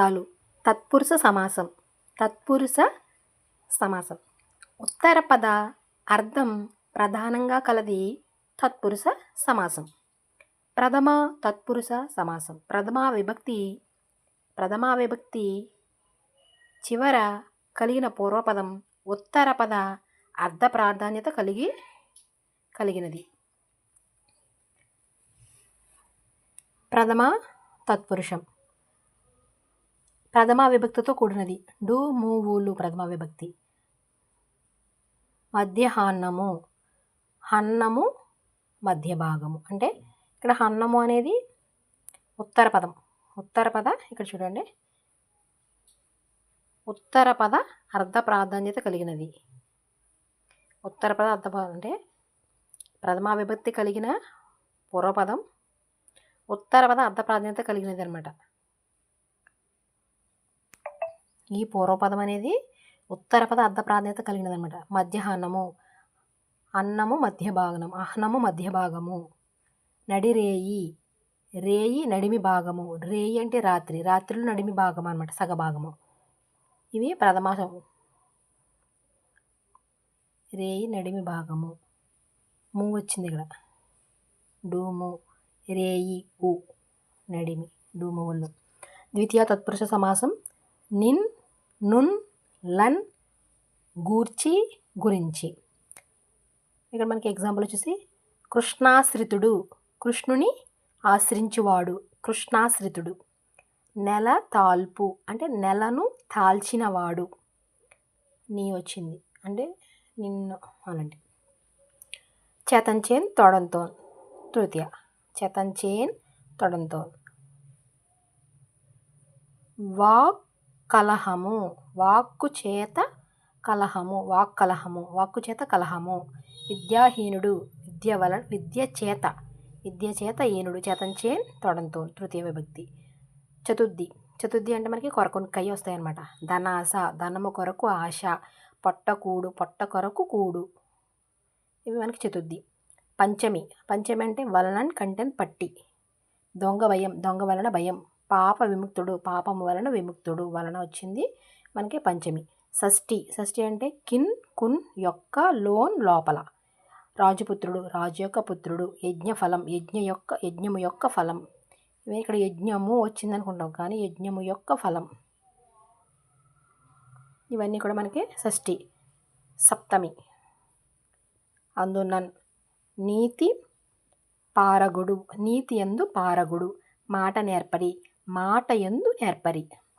పదాలు తత్పురుష సమాసం. తత్పురుష సమాసం. ఉత్తర పద అర్థం ప్రధానంగా కలది తత్పురుష సమాసం. ప్రథమ తత్పురుష సమాసం. ప్రథమా విభక్తి ప్రథమా విభక్తి చివర కలిగిన పూర్వపదం ఉత్తర పద అర్ధ ప్రాధాన్యత కలిగి కలిగినది. ప్రథమ తత్పురుషం. ప్రథమ విభక్తితో కూడినది. డు మూవులు ప్రథమ విభక్తి. మధ్యాహ్నము హన్నము మధ్య భాగము అంటే ఇక్కడ హన్నము అనేది ఉత్తర పదం. ఉత్తర పద ఇక్కడ చూడండి. ఉత్తర పద అర్ధ ప్రాధాన్యత కలిగినది. ఉత్తర పద అర్ధ అంటే ప్రథమ విభక్తి కలిగిన పూర్వపదం. ఉత్తర పద అర్ధ ప్రాధాన్యత కలిగినది అనమాట ఈ పూర్వపదం అనేది ఉత్తర పద అర్ధ ప్రాధాన్యత కలిగినదనమాట మధ్యాహ్నము అన్నము మధ్య భాగం అహ్నము మధ్య భాగము నడిరేయి రేయి నడిమి భాగము రేయి అంటే రాత్రి రాత్రులు నడిమి భాగం అనమాట సగభాగము ఇవి ప్రథమాసం రేయి నడిమి భాగము. ము వచ్చింది ఇక్కడ. డూము రేయి ఉ నడిమి డూము ఒళ్ళు. ద్వితీయ తత్పురుష సమాసం నిన్ నున్ లన్ గూర్చి గురించి. ఇక్కడ మనకి ఎగ్జాంపుల్ వచ్చేసి కృష్ణాశ్రితుడు కృష్ణుని ఆశ్రించువాడు కృష్ణాశ్రితుడు. నెల తాల్పు అంటే నెలను తాల్చినవాడు. నీ వచ్చింది అంటే నిన్ను అలాంటి చేతంచేన్ తొడంతో తృతీయ. చేతంచేన్ తొడంతో వాక్ కలహము. వాక్కు చేత కలహము. వాక్ కలహము. వాక్కు చేత కలహము. విద్యాహీనుడు విద్య వలన విద్య చేత. విద్య చేత ఏనుడు చేతంచేన్ తొడంతో తృతీయ విభక్తి. చతుర్థి. చతుర్థి అంటే మనకి కొరకొని కై వస్తాయన్నమాట. ధనాశ ధనము కొరకు ఆశ పొట్టకూడు పొట్ట కొరకు కూడు. ఇవి మనకి చతుర్థి. పంచమి. పంచమి అంటే వలన కంటెన్ పట్టి. దొంగ భయం. దొంగ వలన భయం. పాప విముక్తుడు పాపము వలన విముక్తుడు వలన వచ్చింది మనకి పంచమి. షష్ఠి. షష్ఠి అంటే కిన్ కున్ యొక్క లోన్ లోపల. రాజుపుత్రుడు రాజు యొక్క పుత్రుడు యజ్ఞ ఫలం యజ్ఞ యొక్క యజ్ఞము యొక్క ఫలం. ఇవి ఇక్కడ యజ్ఞము వచ్చింది అనుకుంటాం కానీ యజ్ఞము యొక్క ఫలం. ఇవన్నీ కూడా మనకి షష్ఠి. సప్తమి. అందున్న నీతి పారగుడు నీతి ఎందు పారగుడు మాట నేర్పడి మాట ఎందు నేర్పరి